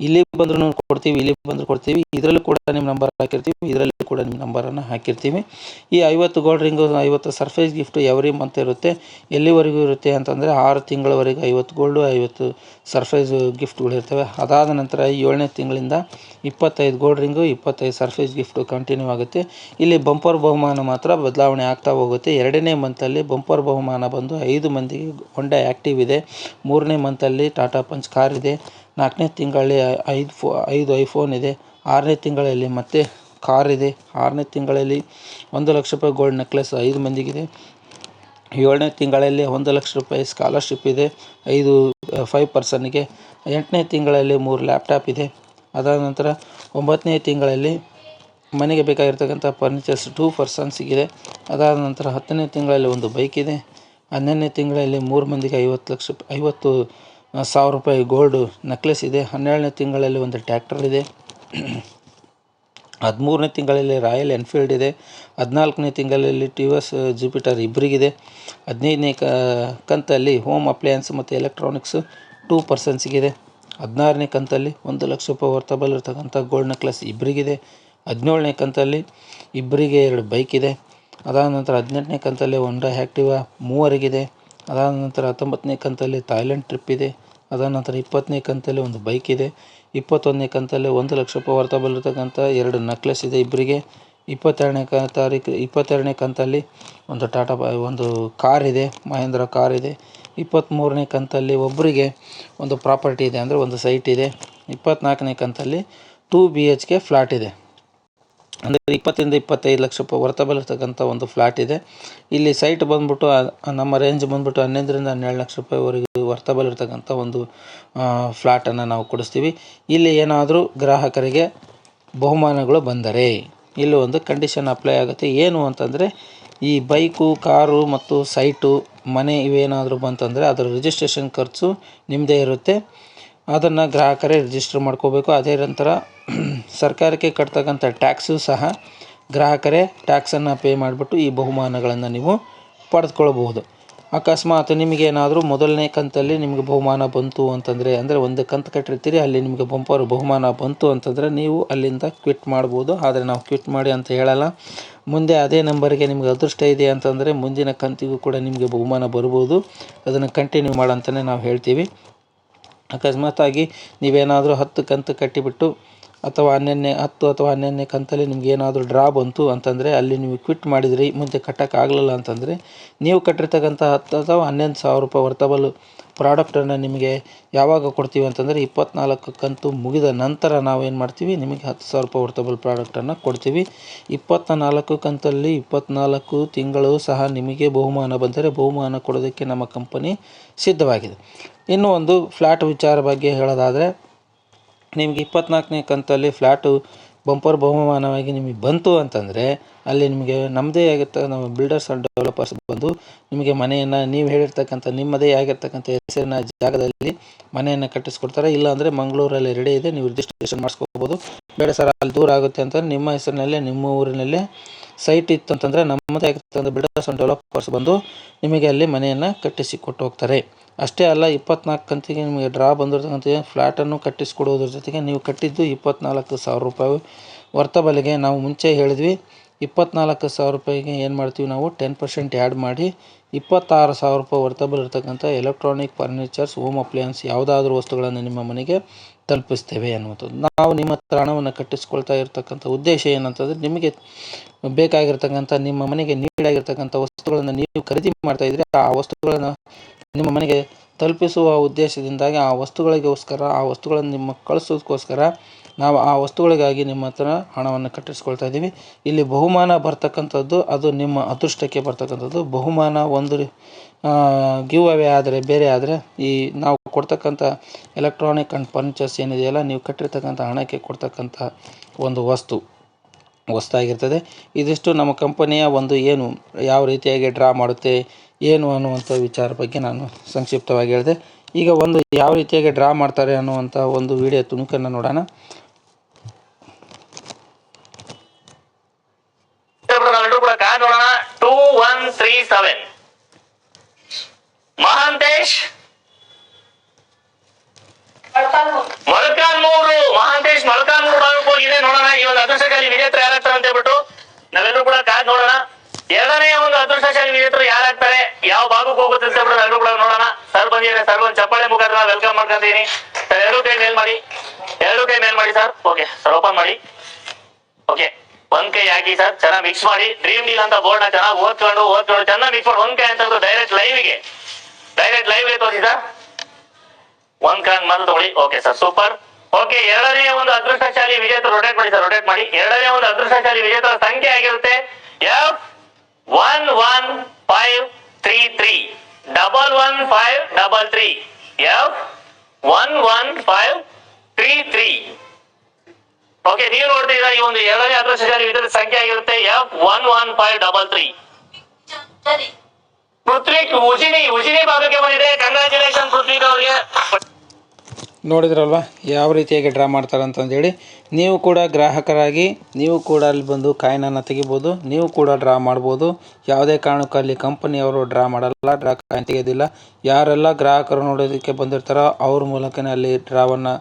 ಇಲ್ಲಿ ಬಂದ್ರೂ ಕೊಡ್ತೀವಿ, ಇಲ್ಲಿ ಬಂದರೂ ಕೊಡ್ತೀವಿ. ಇದರಲ್ಲೂ ಕೂಡ ನಿಮ್ಮ ನಂಬರ್ ಹಾಕಿರ್ತೀವಿ, ಇದರಲ್ಲಿ ಕೂಡ ನಿಮ್ಮ ನಂಬರನ್ನು ಹಾಕಿರ್ತೀವಿ. ಈ ಐವತ್ತು ಗೋಲ್ಡ್ ರಿಂಗು ಐವತ್ತು ಸರ್ಫೇಸ್ ಗಿಫ್ಟ್ ಎವ್ರಿ ಮಂತ್ ಇರುತ್ತೆ. ಎಲ್ಲಿವರೆಗೂ ಇರುತ್ತೆ ಅಂತಂದರೆ ಆರು ತಿಂಗಳವರೆಗೆ ಐವತ್ತು ಗೋಲ್ಡು ಐವತ್ತು ಸರ್ಫೇಸ್ ಗಿಫ್ಟ್ಗಳಿರ್ತವೆ ಅದಾದ ನಂತರ ಏಳನೇ ತಿಂಗಳಿಂದ ಇಪ್ಪತ್ತೈದು ಗೋಲ್ಡ್ ರಿಂಗು ಇಪ್ಪತ್ತೈದು ಸರ್ಫೇಸ್ ಗಿಫ್ಟು ಕಂಟಿನ್ಯೂ ಆಗುತ್ತೆ. ಇಲ್ಲಿ ಬಂಪರ್ ಬಹುಮಾನ ಮಾತ್ರ ಬದಲಾವಣೆ ಆಗ್ತಾ ಹೋಗುತ್ತೆ. ಎರಡನೇ ಮಂತಲ್ಲಿ ಬಂಪರ್ ಬಹುಮಾನ ಬಂದು ಐದು ಮಂದಿಗೆ ಹೊಂಡ ಆ್ಯಕ್ಟಿವ್ ಇದೆ. ಮೂರನೇ ಮಂತಲ್ಲಿ ಟಾಟಾ ಪಂಚ್ ಕಾರ್ ಇದೆ. ನಾಲ್ಕನೇ ತಿಂಗಳಲ್ಲಿ ಐದು ಫೋ, ಐದು ಐಫೋನ್ ಇದೆ. ಆರನೇ ತಿಂಗಳಲ್ಲಿ ಮತ್ತೆ ಕಾರ್ ಇದೆ. ಆರನೇ ತಿಂಗಳಲ್ಲಿ ಒಂದು ಲಕ್ಷ ರೂಪಾಯಿ ಗೋಲ್ಡ್ ನೆಕ್ಲೆಸ್ ಐದು ಮಂದಿಗಿದೆ. ಏಳನೇ ತಿಂಗಳಲ್ಲಿ ಒಂದು ಲಕ್ಷ ರೂಪಾಯಿ ಸ್ಕಾಲರ್ಶಿಪ್ ಇದೆ. ಐದು ಫೈವ್ ಪರ್ಸನ್ಗೆ ಎಂಟನೇ ತಿಂಗಳಲ್ಲಿ ಮೂರು ಲ್ಯಾಪ್ಟಾಪ್ ಇದೆ. ಅದಾದ ನಂತರ ಒಂಬತ್ತನೇ ತಿಂಗಳಲ್ಲಿ ಮನೆಗೆ ಬೇಕಾಗಿರ್ತಕ್ಕಂಥ ಫರ್ನಿಚರ್ಸ್ ಟೂ ಪರ್ಸನ್ಸಿಗಿದೆ ಅದಾದ ನಂತರ ಹತ್ತನೇ ತಿಂಗಳಲ್ಲಿ ಒಂದು ಬೈಕ್ ಇದೆ. ಹನ್ನೊಂದನೇ ತಿಂಗಳಲ್ಲಿ ಮೂರು ಮಂದಿಗೆ ಐವತ್ತು ಲಕ್ಷ ರೂಪಾಯಿ ಐವತ್ತು ಸಾವಿರ ರೂಪಾಯಿ ಗೋಲ್ಡು ನೆಕ್ಲೆಸ್ ಇದೆ. ಹನ್ನೆರಡನೇ ತಿಂಗಳಲ್ಲಿ ಒಂದು ಟ್ಯಾಕ್ಟರ್ ಇದೆ. ಹದಿಮೂರನೇ ತಿಂಗಳಲ್ಲಿ ರಾಯಲ್ ಎನ್ಫೀಲ್ಡ್ ಇದೆ. ಹದಿನಾಲ್ಕನೇ ತಿಂಗಳಲ್ಲಿ ಟಿ ವಿ ಎಸ್ ಜುಪಿಟರ್ ಇಬ್ಬರಿಗಿದೆ ಹದಿನೈದನೇ ಕಂತಲ್ಲಿ ಹೋಮ್ ಅಪ್ಲಯನ್ಸ್ ಮತ್ತು ಎಲೆಕ್ಟ್ರಾನಿಕ್ಸ್ ಟೂ ಪರ್ಸನ್ಸಿಗಿದೆ ಹದಿನಾರನೇ ಕಂತಲ್ಲಿ ಒಂದು ಲಕ್ಷ ರೂಪಾಯಿ ವರ್ತಬಲ್ ಇರ್ತಕ್ಕಂಥ ಗೋಲ್ಡ್ ನೆಕ್ಲೆಸ್ ಇಬ್ಬರಿಗಿದೆ ಹದಿನೇಳನೇ ಕಂತಲ್ಲಿ ಇಬ್ಬರಿಗೆ ಎರಡು ಬೈಕ್ ಇದೆ. ಅದಾದ ನಂತರ ಹದಿನೆಂಟನೇ ಕಂತಲ್ಲಿ ಹೊಂಡಾ ಆ್ಯಕ್ಟಿವಾ ಮೂವರಿಗಿದೆ. ಅದಾದ ನಂತರ ಹತ್ತೊಂಬತ್ತನೇ ಕಂತಲ್ಲಿ ಥಾಯ್ಲೆಂಡ್ ಟ್ರಿಪ್ ಇದೆ. ಅದಾದ ನಂತರ ಇಪ್ಪತ್ತನೇ ಕಂತಲ್ಲಿ ಒಂದು ಬೈಕ್ ಇದೆ. ಇಪ್ಪತ್ತೊಂದನೇ ಕಂತಲ್ಲಿ ಒಂದು ಲಕ್ಷ ರೂಪಾಯಿ ವರ್ತ ಇರ್ತಕ್ಕಂಥ ಎರಡು ನೆಕ್ಲೆಸ್ ಇದೆ ಇಬ್ಬರಿಗೆ. ಇಪ್ಪತ್ತೆರಡನೇ ಕ ತಾರೀಕು, ಇಪ್ಪತ್ತೆರಡನೇ ಕಂತಲ್ಲಿ ಒಂದು ಟಾಟಾ ಬ ಒಂದು ಕಾರ್ ಇದೆ ಮಹೇಂದ್ರ ಕಾರ್ ಇದೆ. ಇಪ್ಪತ್ತ್ಮೂರನೇ ಕಂತಲ್ಲಿ ಒಬ್ಬರಿಗೆ ಒಂದು ಪ್ರಾಪರ್ಟಿ ಇದೆ, ಅಂದರೆ ಒಂದು ಸೈಟ್ ಇದೆ. ಇಪ್ಪತ್ತ್ನಾಲ್ಕನೇ ಕಂತಲ್ಲಿ two B H K flat ಇದೆ. ಅಂದರೆ ಇಪ್ಪತ್ತರಿಂದ ಇಪ್ಪತ್ತೈದು ಲಕ್ಷ ರೂಪಾಯಿ ವರ್ತಬಲ್ ಇರ್ತಕ್ಕಂಥ ಒಂದು ಫ್ಲ್ಯಾಟ್ ಇದೆ. ಇಲ್ಲಿ ಸೈಟ್ ಬಂದ್ಬಿಟ್ಟು ನಮ್ಮ ರೇಂಜ್ ಬಂದ್ಬಿಟ್ಟು ಹನ್ನೊಂದರಿಂದ ಹನ್ನೆರಡು ಲಕ್ಷ ರೂಪಾಯಿವರೆಗೂ ವರ್ತಬಲ್ ಇರ್ತಕ್ಕಂಥ ಒಂದು ಫ್ಲ್ಯಾಟನ್ನು ನಾವು ಕೊಡಿಸ್ತೀವಿ. ಇಲ್ಲಿ ಏನಾದರೂ ಗ್ರಾಹಕರಿಗೆ ಬಹುಮಾನಗಳು ಬಂದರೆ ಇಲ್ಲಿ ಒಂದು ಕಂಡೀಷನ್ ಅಪ್ಲೈ ಆಗುತ್ತೆ. ಏನು ಅಂತಂದರೆ, ಈ ಬೈಕು, ಕಾರು ಮತ್ತು ಸೈಟು ಮನೆ ಇವೇನಾದರೂ ಬಂತಂದರೆ ಅದರ ರಿಜಿಸ್ಟ್ರೇಷನ್ ಖರ್ಚು ನಿಮ್ಮದೇ ಇರುತ್ತೆ. ಅದನ್ನು ಗ್ರಾಹಕರೇ ರಿಜಿಸ್ಟರ್ ಮಾಡ್ಕೋಬೇಕು. ಅದೇ ನಂತರ ಸರ್ಕಾರಕ್ಕೆ ಕಟ್ತಕ್ಕಂಥ ಟ್ಯಾಕ್ಸು ಸಹ ಗ್ರಾಹಕರೇ ಟ್ಯಾಕ್ಸನ್ನು ಪೇ ಮಾಡಿಬಿಟ್ಟು ಈ ಬಹುಮಾನಗಳನ್ನು ನೀವು ಪಡೆದುಕೊಳ್ಬಹುದು. ಅಕಸ್ಮಾತ್ ನಿಮಗೇನಾದರೂ ಮೊದಲನೇ ಕಂತಲ್ಲಿ ನಿಮಗೆ ಬಹುಮಾನ ಬಂತು ಅಂತಂದರೆ, ಅಂದರೆ ಒಂದು ಕಂತು ಕಟ್ಟಿರ್ತೀರಿ, ಅಲ್ಲಿ ನಿಮಗೆ ಬಂಪರ್ ಬಹುಮಾನ ಬಂತು ಅಂತಂದರೆ ನೀವು ಅಲ್ಲಿಂದ ಕ್ವಿಟ್ ಮಾಡ್ಬೋದು. ಆದರೆ ನಾವು ಕ್ವಿಟ್ ಮಾಡಿ ಅಂತ ಹೇಳಲ್ಲ. ಮುಂದೆ ಅದೇ ನಂಬರ್ಗೆ ನಿಮಗೆ ಅದೃಷ್ಟ ಇದೆ ಅಂತಂದರೆ ಮುಂದಿನ ಕಂತಿಗೂ ಕೂಡ ನಿಮಗೆ ಬಹುಮಾನ ಬರ್ಬೋದು. ಅದನ್ನು ಕಂಟಿನ್ಯೂ ಮಾಡಂತಲೇ ನಾವು ಹೇಳ್ತೀವಿ. ಅಕಸ್ಮಾತಾಗಿ ನೀವೇನಾದರೂ ಹತ್ತು ಕಂತು ಕಟ್ಟಿಬಿಟ್ಟು ಅಥವಾ ಹನ್ನೊಂದನೇ ಹತ್ತು ಅಥವಾ ಹನ್ನೊಂದನೇ ಕಂತಲ್ಲಿ ನಿಮ್ಗೆ ಏನಾದರೂ ಡ್ರಾ ಬಂತು ಅಂತಂದರೆ ಅಲ್ಲಿ ನೀವು ಕ್ವಿಟ್ ಮಾಡಿದ್ರಿ, ಮುಂದೆ ಕಟ್ಟೋಕ್ಕಾಗಲಿಲ್ಲ ಅಂತಂದರೆ ನೀವು ಕಟ್ಟಿರ್ತಕ್ಕಂಥ ಹತ್ತು ಅಥವಾ ಹನ್ನೊಂದು ಸಾವಿರ ರೂಪಾಯಿ ವರ್ತಬಲ್ ಪ್ರಾಡಕ್ಟನ್ನು ನಿಮಗೆ ಯಾವಾಗ ಕೊಡ್ತೀವಿ ಅಂತಂದರೆ ಇಪ್ಪತ್ನಾಲ್ಕು ಕಂತು ಮುಗಿದ ನಂತರ ನಾವೇನು ಮಾಡ್ತೀವಿ? ನಿಮಗೆ ಹತ್ತು ಸಾವಿರ ರೂಪಾಯಿ ವರ್ತಬಲ್ ಪ್ರಾಡಕ್ಟನ್ನು ಕೊಡ್ತೀವಿ. ಇಪ್ಪತ್ತ ನಾಲ್ಕು ಕಂತಲ್ಲಿ ಇಪ್ಪತ್ನಾಲ್ಕು ತಿಂಗಳು ಸಹ ನಿಮಗೆ ಬಹುಮಾನ ಬಂದರೆ ಬಹುಮಾನ ಕೊಡೋದಕ್ಕೆ ನಮ್ಮ ಕಂಪನಿ ಸಿದ್ಧವಾಗಿದೆ. ಇನ್ನೂ ಒಂದು ಫ್ಲ್ಯಾಟ್ ವಿಚಾರ ಬಗ್ಗೆ ಹೇಳೋದಾದರೆ, ನಿಮಗೆ ಇಪ್ಪತ್ನಾಲ್ಕನೇ ಕಂತಲ್ಲಿ ಫ್ಲ್ಯಾಟು ಬಂಪರ್ ಬಹುಮಾನವಾಗಿ ನಿಮಗೆ ಬಂತು ಅಂತಂದರೆ, ಅಲ್ಲಿ ನಿಮಗೆ ನಮ್ಮದೇ ಆಗಿರ್ತ, ನಮ್ಮ ಬಿಲ್ಡರ್ಸ್ ಆ್ಯಂಡ್ ಡೆವಲಪರ್ಸ್ ಬಂದು ನಿಮಗೆ ಮನೆಯನ್ನು, ನೀವು ಹೇಳಿರ್ತಕ್ಕಂಥ ನಿಮ್ಮದೇ ಆಗಿರ್ತಕ್ಕಂಥ ಹೆಸರಿನ ಜಾಗದಲ್ಲಿ ಮನೆಯನ್ನು ಕಟ್ಟಿಸ್ಕೊಡ್ತಾರೆ. ಇಲ್ಲಾಂದರೆ ಮಂಗಳೂರಲ್ಲಿ ರೆಡಿ ಇದೆ, ನೀವು ರಿಜಿಸ್ಟ್ರೇಷನ್ ಮಾಡಿಸ್ಕೋಬೋದು. ಬೇಡ ಸರ್, ಅಲ್ಲಿ ದೂರ ಆಗುತ್ತೆ ಅಂತ ನಿಮ್ಮ ಹೆಸರಿನಲ್ಲೇ, ನಿಮ್ಮ ಊರಿನಲ್ಲೇ ಸೈಟ್ ಇತ್ತು ಅಂತಂದರೆ ನಮ್ಮದೇ ಆಗಿರ್ತಕ್ಕಂಥ ಬಿಲ್ಡರ್ಸ್ ಆ್ಯಂಡ್ ಡೆವಲಪರ್ಸ್ ಬಂದು ನಿಮಗೆ ಅಲ್ಲಿ ಮನೆಯನ್ನು ಕಟ್ಟಿಸಿ ಕೊಟ್ಟು ಹೋಗ್ತಾರೆ. ಅಷ್ಟೇ ಅಲ್ಲ, ಇಪ್ಪತ್ನಾಲ್ಕು ಕಂತಿಗೆ ನಿಮಗೆ ಡ್ರಾ ಬಂದಿರ್ತಕ್ಕಂಥ ಫ್ಲ್ಯಾಟನ್ನು ಕಟ್ಟಿಸ್ಕೊಡೋದ್ರ ಜೊತೆಗೆ ನೀವು ಕಟ್ಟಿದ್ದು ಇಪ್ಪತ್ನಾಲ್ಕು ಸಾವಿರ ರೂಪಾಯಿ. ವರ್ತಬಲಿಗೆ ನಾವು ಮುಂಚೆ ಹೇಳಿದ್ವಿ, ಇಪ್ಪತ್ನಾಲ್ಕು ಸಾವಿರ ರೂಪಾಯಿಗೆ ಏನು ಮಾಡ್ತೀವಿ ನಾವು? ಟೆನ್ ಪರ್ಸೆಂಟ್ ಆ್ಯಡ್ ಮಾಡಿ ಇಪ್ಪತ್ತಾರು ಸಾವಿರ ರೂಪಾಯಿ ವರ್ತಬಲ್ ಇರ್ತಕ್ಕಂಥ ಎಲೆಕ್ಟ್ರಾನಿಕ್ ಫರ್ನಿಚರ್ಸ್, ಹೋಮ್ ಅಪ್ಲಯನ್ಸ್ ಯಾವುದಾದ್ರೂ ವಸ್ತುಗಳನ್ನು ನಿಮ್ಮ ಮನೆಗೆ ತಲುಪಿಸ್ತೇವೆ ಅನ್ನುವಂಥದ್ದು. ನಾವು ನಿಮ್ಮ ಹತ್ರ ಹಣವನ್ನು ಕಟ್ಟಿಸ್ಕೊಳ್ತಾ ಇರತಕ್ಕಂಥ ಉದ್ದೇಶ ಏನಂತಂದರೆ, ನಿಮಗೆ ಬೇಕಾಗಿರ್ತಕ್ಕಂಥ, ನಿಮ್ಮ ಮನೆಗೆ ನೀಡಾಗಿರ್ತಕ್ಕಂಥ ವಸ್ತುಗಳನ್ನು ನೀವು ಖರೀದಿ ಮಾಡ್ತಾ ಇದ್ದರೆ ಆ ವಸ್ತುಗಳನ್ನು ನಿಮ್ಮ ಮನೆಗೆ ತಲುಪಿಸುವ ಉದ್ದೇಶದಿಂದಾಗಿ ಆ ವಸ್ತುಗಳಿಗೋಸ್ಕರ, ಆ ವಸ್ತುಗಳನ್ನು ನಿಮ್ಮ ಕಳಿಸೋದಕ್ಕೋಸ್ಕರ ನಾವು ಆ ವಸ್ತುಗಳಿಗಾಗಿ ನಿಮ್ಮ ಹತ್ರ ಹಣವನ್ನು ಕಟ್ಟಿಸ್ಕೊಳ್ತಾ ಇದ್ದೀವಿ. ಇಲ್ಲಿ ಬಹುಮಾನ ಬರ್ತಕ್ಕಂಥದ್ದು, ಅದು ನಿಮ್ಮ ಅದೃಷ್ಟಕ್ಕೆ ಬರ್ತಕ್ಕಂಥದ್ದು. ಬಹುಮಾನ ಒಂದು ಗಿವ್ ಅವೇ ಆದರೆ, ಬೇರೆ ಆದರೆ ಈ ನಾವು ಕೊಡ್ತಕ್ಕಂಥ ಎಲೆಕ್ಟ್ರಾನಿಕ್ ಆ್ಯಂಡ್ ಫರ್ನಿಚರ್ಸ್ ಏನಿದೆಯಲ್ಲ, ನೀವು ಕಟ್ಟಿರ್ತಕ್ಕಂಥ ಹಣಕ್ಕೆ ಕೊಡ್ತಕ್ಕಂಥ ಒಂದು ವಸ್ತು. ಹೊಸ್ದಾಗಿರ್ತದೆ. ಇದಿಷ್ಟು ನಮ್ಮ ಕಂಪನಿಯ ಒಂದು ಏನು ಯಾವ ರೀತಿಯಾಗಿ ಡ್ರಾ ಮಾಡುತ್ತೆ, ಏನು ಅನ್ನುವಂಥ ವಿಚಾರ ಬಗ್ಗೆ ನಾನು ಸಂಕ್ಷಿಪ್ತವಾಗಿ ಹೇಳಿದೆ. ಈಗ ಒಂದು ಯಾವ ರೀತಿಯಾಗಿ ಡ್ರಾ ಮಾಡ್ತಾರೆ ಅನ್ನುವಂಥ ಒಂದು ವಿಡಿಯೋ ತುಣುಕನ್ನು ನೋಡೋಣ. ನೋಡೋಣ. Two one three seven. Mahantesh Molakalmuru Mahantesh Molakalmuru ಭಾಗಕ್ಕೆ ಹೋಗಿದೆ. ನೋಡೋಣ ಈ ಒಂದು ಅದೃಷ್ಟಶಾಲಿ ವಿಜೇತರು ಯಾರಾಗ್ತಾರೆ ಅಂತ ಹೇಳ್ಬಿಟ್ಟು ನಾವೆಲ್ಲರೂ ಕೂಡ ಕಾದ್ ನೋಡೋಣ. ಎರಡನೇ ಒಂದು ಅದೃಷ್ಟಶಾಲಿ ವಿಜೇತರು ಯಾರಾಗ್ತಾರೆ, ಯಾವ ಭಾಗಕ್ಕೆ ಹೋಗುತ್ತೆ ಅಂತ ಹೇಳ್ಬಿಟ್ಟು ನಾವೆಲ್ಲರೂ ಕೂಡ ನೋಡೋಣ. ಸರ್ ಬಂದಿದ್ದಾರೆ, ಸರ್ ಒಂದು ಚಪ್ಪಾಳೆ ಮುಖಾಂತರ ವೆಲ್ಕಮ್ ಮಾಡ್ಕೊಂತೀನಿ. ಸರ್, ಎರಡು ಕೈ ಮೇಲ್ ಮಾಡಿ. ಎರಡು ಕೈ ಮೇಲ್ ಮಾಡಿ, ಸರ್. ಓಕೆ ಸರ್ ಓಪನ್ ಮಾಡಿ. ಓಕೆ ಒಂದ್ ಕೈ ಹಾಕಿ, ಸರ್. ಚೆನ್ನಾಗಿ ಮಿಕ್ಸ್ ಮಾಡಿ. ಡ್ರೀಮ್ ಡೀಲ್ ಅಂತ ಬೋರ್ಡ್ ಚೆನ್ನಾಗಿ ಓದ್ಕೊಂಡು ಓದ್ಕೊಂಡು, ಚೆನ್ನಾಗಿ ಮಿಕ್ಸ್ ಮಾಡಿ. ಒಂದ್ ಕೈ ಅಂತ ಡೈರೆಕ್ಟ್ ಲೈವ್ಗೆ. ಡೈರೆಕ್ಟ್ ಲೈವ್ಗೆ ತೋರಿಸಿ, ಸರ್. ಒಂದ್ ಕ್ರಾಂಗ್ ಮಾತ್ರ ತಗೊಳ್ಳಿ. ಓಕೆ ಸರ್ ಸೂಪರ್ ಓಕೆ ಎರಡನೇ ಒಂದು ಅದೃಷ್ಟಶಾಲಿ ವಿಜೇತ ರೊಟೇಟ್ ಮಾಡಿ ಸರ್ ರೊಟೇಟ್ ಮಾಡಿ. ಎರಡನೇ ಒಂದು ಅದೃಷ್ಟಶಾಲಿ ವಿಜೇತರ ಸಂಖ್ಯೆ ಆಗಿರುತ್ತೆ. F one one five three three double one five double three F one one five three three okay ನೀವು ನೋಡ್ತೀರಾ ಈ ಒಂದು ಎರಡನೇ ಅದೃಷ್ಟಶಾಲಿ ವಿಜೇತರ ಸಂಖ್ಯೆ ಆಗಿರುತ್ತೆ. F one one five double three Prithvik Ujjini Ujjini ಭಾಗಕ್ಕೆ ಬಂದಿದೆ. ಕಂಗ್ರಾಚುಲೇಷನ್ ಪೃಥ್ವಿಕ್ ಅವರಿಗೆ. ನೋಡಿದ್ರಲ್ವಾ? ಯಾವ ರೀತಿಯಾಗಿ ಡ್ರಾ ಮಾಡ್ತಾರೆ ಅಂತಂದೇಳಿ, ನೀವು ಕೂಡ ಗ್ರಾಹಕರಾಗಿ, ನೀವು ಕೂಡ ಅಲ್ಲಿ ಬಂದು ಕಾಯಿನನ್ನು ತೆಗಿಬೋದು, ನೀವು ಕೂಡ ಡ್ರಾ ಮಾಡ್ಬೋದು. ಯಾವುದೇ ಕಾರಣಕ್ಕೂ ಅಲ್ಲಿ ಕಂಪನಿಯವರು ಡ್ರಾ ಮಾಡಲ್ಲ, ಡ್ರಾ ಕಾಯಿನ್ ತೆಗೆಯೋದಿಲ್ಲ. ಯಾರೆಲ್ಲ ಗ್ರಾಹಕರು ನೋಡೋದಕ್ಕೆ ಬಂದಿರ್ತಾರೋ ಅವ್ರ ಮೂಲಕನೇ ಅಲ್ಲಿ ಡ್ರಾವನ್ನು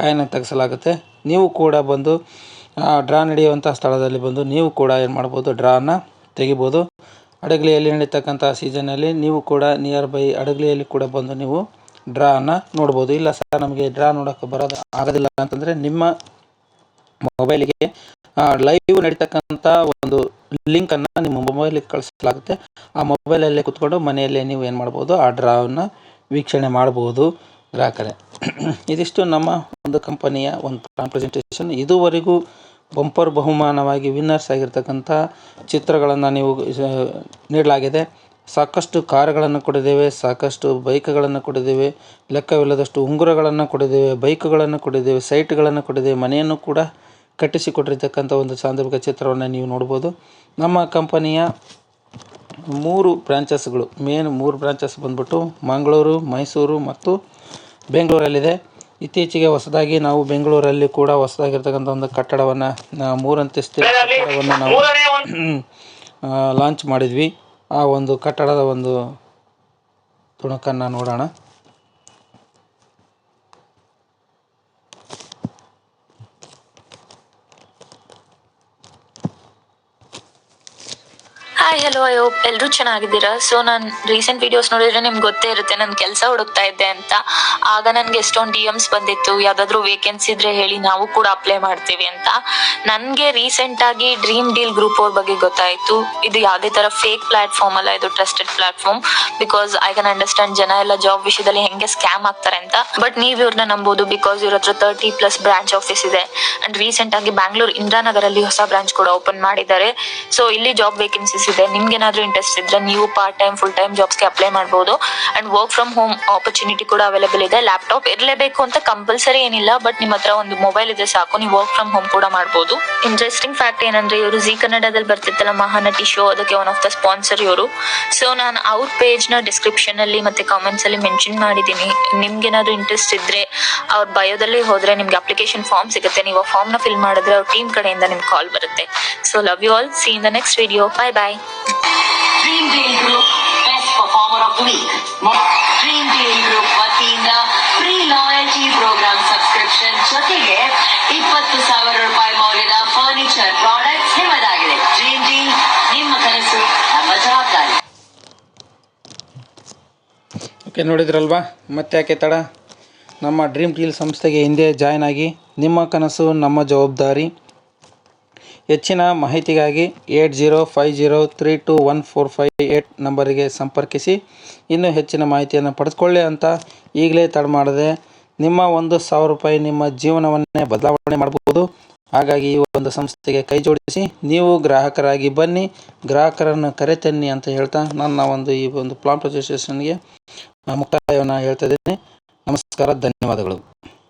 ಕಾಯಿನ ತೆಗೆಸಲಾಗುತ್ತೆ. ನೀವು ಕೂಡ ಬಂದು ಡ್ರಾ ನಡೆಯುವಂಥ ಸ್ಥಳದಲ್ಲಿ ಬಂದು ನೀವು ಕೂಡ ಏನು ಮಾಡ್ಬೋದು, ಡ್ರಾನ ತೆಗಿಬೋದು. ಹಡಗಲಿಯಲ್ಲಿ ನಡೀತಕ್ಕಂಥ ಸೀಸನಲ್ಲಿ ನೀವು ಕೂಡ ನಿಯರ್ ಬೈ ಹಡಗಲಿಯಲ್ಲಿ ಕೂಡ ಬಂದು ನೀವು ಡ್ರಾನ ನೋಡ್ಬೋದು. ಇಲ್ಲ ಸರ್ ನಮಗೆ ಡ್ರಾ ನೋಡೋಕ್ಕೆ ಬರೋದು ಆಗೋದಿಲ್ಲ ಅಂತಂದರೆ ನಿಮ್ಮ ಮೊಬೈಲಿಗೆ ಲೈವ್ ನಡೀತಕ್ಕಂಥ ಒಂದು ಲಿಂಕನ್ನು ನಿಮ್ಮ ಮೊಬೈಲಿಗೆ ಕಳಿಸಲಾಗುತ್ತೆ. ಆ ಮೊಬೈಲಲ್ಲೇ ಕುತ್ಕೊಂಡು ಮನೆಯಲ್ಲೇ ನೀವು ಏನು ಮಾಡ್ಬೋದು, ಆ ಡ್ರಾವನ್ನು ವೀಕ್ಷಣೆ ಮಾಡ್ಬೋದು ಗ್ರಾಹಕರೇ. ಇದಿಷ್ಟು ನಮ್ಮ ಒಂದು ಕಂಪನಿಯ ಒಂದು ಪ್ರೆಸೆಂಟೇಷನ್ ಇದುವರೆಗೂ ಬಂಪರ್ ಬಹುಮಾನವಾಗಿ ವಿನ್ನರ್ಸ್ ಆಗಿರ್ತಕ್ಕಂಥ ಚಿತ್ರಗಳನ್ನು ನೀವು ನೀಡಲಾಗಿದೆ. ಸಾಕಷ್ಟು ಕಾರುಗಳನ್ನು ಕೊಟ್ಟಿದ್ದೇವೆ ಸಾಕಷ್ಟು ಬೈಕ್ಗಳನ್ನು ಕೊಟ್ಟಿದ್ದೇವೆ ಲೆಕ್ಕವಿಲ್ಲದಷ್ಟು ಉಂಗುರಗಳನ್ನು ಕೊಟ್ಟಿದ್ದೇವೆ ಬೈಕ್ಗಳನ್ನು ಕೊಟ್ಟಿದ್ದೇವೆ ಸೈಟ್ಗಳನ್ನು ಕೊಟ್ಟಿದ್ದೇವೆ ಮನೆಯನ್ನು ಕೂಡ ಕಟ್ಟಿಸಿಕೊಟ್ಟಿರ್ತಕ್ಕಂಥ ಒಂದು ಸಾಂದರ್ಭಿಕ ಚಿತ್ರವನ್ನು ನೀವು ನೋಡ್ಬೋದು ನಮ್ಮ ಕಂಪನಿಯ ಮೂರು ಬ್ರಾಂಚಸ್ಗಳು, ಮೇನ್ ಮೂರು ಬ್ರಾಂಚಸ್ ಬಂದ್ಬಿಟ್ಟು ಮಂಗಳೂರು, ಮೈಸೂರು ಮತ್ತು ಬೆಂಗಳೂರಲ್ಲಿದೆ. ಇತ್ತೀಚೆಗೆ ಹೊಸದಾಗಿ ನಾವು ಬೆಂಗಳೂರಲ್ಲಿ ಕೂಡ ಹೊಸದಾಗಿರ್ತಕ್ಕಂಥ ಒಂದು ಕಟ್ಟಡವನ್ನು ಮೂರಂತಸ್ತಿನ ಕಟ್ಟಡವನ್ನು ನಾವು ಲಾಂಚ್ ಮಾಡಿದ್ವಿ. ಆ ಒಂದು ಕಟ್ಟಡದ ಒಂದು ತುಣುಕನ್ನು ನೋಡೋಣ. ಹಾಯ್ ಹಲೋ ಅಯ್ಯೋ ಎಲ್ಲರೂ ಚೆನ್ನಾಗಿದ್ದೀರಾ? ಸೊ ನಾನು ರೀಸೆಂಟ್ ವಿಡಿಯೋಸ್ ನೋಡಿದ್ರೆ ನಿಮ್ಗೆ ಗೊತ್ತೇ ಇರುತ್ತೆ, ನಾನು ಕೆಲಸ ಹುಡುಕ್ತಾ ಇದ್ದೆ ಅಂತ. ಆಗ ನನಗೆ ಎಷ್ಟೊಂದು ಡಿ ಎಮ್ಸ್ ಬಂದಿತ್ತು. ಯಾವುದಾದ್ರೂ ವೇಕೆನ್ಸಿ ಇದ್ರೆ ಹೇಳಿ ನಾವು ಕೂಡ ಅಪ್ಲೈ ಮಾಡ್ತೀವಿ ಅಂತ. ನನಗೆ ರೀಸೆಂಟಾಗಿ ಡ್ರೀಮ್ ಡೀಲ್ ಗ್ರೂಪ್ ಅವ್ರ ಬಗ್ಗೆ ಗೊತ್ತಾಯಿತು. ಇದು ಯಾವುದೇ ಥರ ಫೇಕ್ ಪ್ಲಾಟ್ಫಾರ್ಮ್ ಅಲ್ಲ, ಇದು trusted platform because I can understand ಜನ ಎಲ್ಲ ಜಾಬ್ ವಿಷಯದಲ್ಲಿ ಹೆಂಗೆ ಸ್ಕ್ಯಾಮ್ ಆಗ್ತಾರೆ ಅಂತ. ಬಟ್ ನೀವು ಇವ್ರನ್ನ ನಂಬೋದು ಬಿಕಾಸ್ ಇವ್ರ ಹತ್ರ ತರ್ಟಿ ಪ್ಲಸ್ ಬ್ರಾಂಚ್ ಆಫೀಸ್ ಇದೆ. ಅಂಡ್ ರೀಸೆಂಟ್ ಆಗಿ ಬ್ಯಾಂಗ್ಳೂರ್ ಇಂದ್ರಾನಗರಲ್ಲಿ ಹೊಸ ಬ್ರಾಂಚ್ ಕೂಡ ಓಪನ್ ಮಾಡಿದ್ದಾರೆ. ಸೊ ಇಲ್ಲಿ ಜಾಬ್ ವೇಕೆನ್ಸೀಸ್ ಇದೆ. ನಿಮ್ಗೆ ಏನಾದ್ರೂ ಇಂಟ್ರೆಸ್ಟ್ ಇದ್ರೆ ನೀವು ಪಾರ್ಟ್ ಟೈಮ್ ಫುಲ್ ಟೈಮ್ ಜಾಬ್ಸ್ಗೆ ಅಪ್ಲೈ ಮಾಡ್ಬೋದು. And work from home opportunity ಕೂಡ ಅವೈಲೇಬಲ್ ಇದೆ. ಲ್ಯಾಪ್ಟಾಪ್ ಇರಲೇಬೇಕು ಅಂತ ಕಂಪಲ್ಸರಿ ಏನಿಲ್ಲ ಬಟ್ ನಿಮ್ಮ ಹತ್ರ ಒಂದು ಮೊಬೈಲ್ ಇದ್ರೆ ಸಾಕು. ನೀವು ವರ್ಕ್ ಫ್ರಮ್ ಹೋಮ್ ಕೂಡ ಮಾಡ್ಬೋದು. ಇಂಟ್ರೆಸ್ಟಿಂಗ್ ಫ್ಯಾಕ್ಟ್ ಏನಂದ್ರೆ ಇವರು ಜಿ ಕನ್ನಡದಲ್ಲಿ ಬರ್ತಿತ್ತಲ್ಲ ಮಹಾನಟಿ ಶೋ ಅದಕ್ಕೆ ಒನ್ ಆಫ್ ದ ಸ್ಪಾನ್ಸರ್ ಇವರು. ಸೊ ನಾನು ಅವ್ರ ಪೇಜ್ನ ಡಿಸ್ಕ್ರಿಪ್ಷನ್ ಅಲ್ಲಿ ಮತ್ತೆ ಕಾಮೆಂಟ್ಸ್ ಅಲ್ಲಿ ಮೆನ್ಷನ್ ಮಾಡಿದ್ದೀನಿ. ನಿಮ್ಗೆ ಏನಾದ್ರು ಇಂಟ್ರೆಸ್ಟ್ ಇದ್ರೆ, ಅವ್ರ ಬಯೋದಲ್ಲಿ ಹೋದ್ರೆ ನಿಮ್ಗೆ ಅಪ್ಲಿಕೇಶನ್ ಫಾರ್ಮ್ ಸಿಗುತ್ತೆ. ನೀವು ಫಾರ್ಮ್ನ ಫಿಲ್ ಮಾಡಿದ್ರೆ ಅವ್ರ ಟೀಮ್ ಕಡೆಯಿಂದ ನಿಮ್ಗೆ ಕಾಲ್ ಬರುತ್ತೆ. So love you all see in the next video bye bye ವತಿಯಿಂದ ಜೊತೆಗೆ ಇಪ್ಪತ್ತು ಸಾವಿರ ರೂಪಾಯಿ ಮೌಲ್ಯದ ಫರ್ನಿಚರ್ ಪ್ರಾಡಕ್ಟ್ಸ್ ನಿಮ್ಮದಾಗಿದೆ. ಡ್ರೀಮ್ ನಿಮ್ಮ ಕನಸು, ನಮ್ಮ ಜವಾಬ್ದಾರಿ. ಓಕೆ, ನೋಡಿದ್ರಲ್ವಾ? ಮತ್ತೆ ಯಾಕೆ ತಡ? ನಮ್ಮ ಡ್ರೀಮ್ ಟೀಲ್ ಸಂಸ್ಥೆಗೆ ಹಿಂದೆ ಜಾಯ್ನ್ ಆಗಿ ನಿಮ್ಮ ಕನಸು, ನಮ್ಮ ಜವಾಬ್ದಾರಿ. ಹೆಚ್ಚಿನ ಮಾಹಿತಿಗಾಗಿ eight zero five zero three two one four five eight ನಂಬರಿಗೆ ಸಂಪರ್ಕಿಸಿ. ಇನ್ನೂ ಹೆಚ್ಚಿನ ಮಾಹಿತಿಯನ್ನು ಪಡೆದುಕೊಳ್ಳಿ ಅಂತ ಈಗಲೇ ತಡ ಮಾಡದೆ ನಿಮ್ಮ ಒಂದು ಸಾವಿರ ರೂಪಾಯಿ ನಿಮ್ಮ ಜೀವನವನ್ನೇ ಬದಲಾವಣೆ ಮಾಡಬಹುದು. ಹಾಗಾಗಿ ಈ ಒಂದು ಸಂಸ್ಥೆಗೆ ಕೈ ಜೋಡಿಸಿ ನೀವು ಗ್ರಾಹಕರಾಗಿ ಬನ್ನಿ, ಗ್ರಾಹಕರನ್ನು ಕರೆತನ್ನಿ ಅಂತ ಹೇಳ್ತಾ ನನ್ನ ಒಂದು ಈ ಒಂದು ಪ್ಲಾಂಟ್ ಅಸೋಸಿಯೇಷನ್ಗೆ ಮುಕ್ತಾಯವನ್ನು ಹೇಳ್ತಾ ಇದ್ದೀನಿ. ನಮಸ್ಕಾರ, ಧನ್ಯವಾದಗಳು.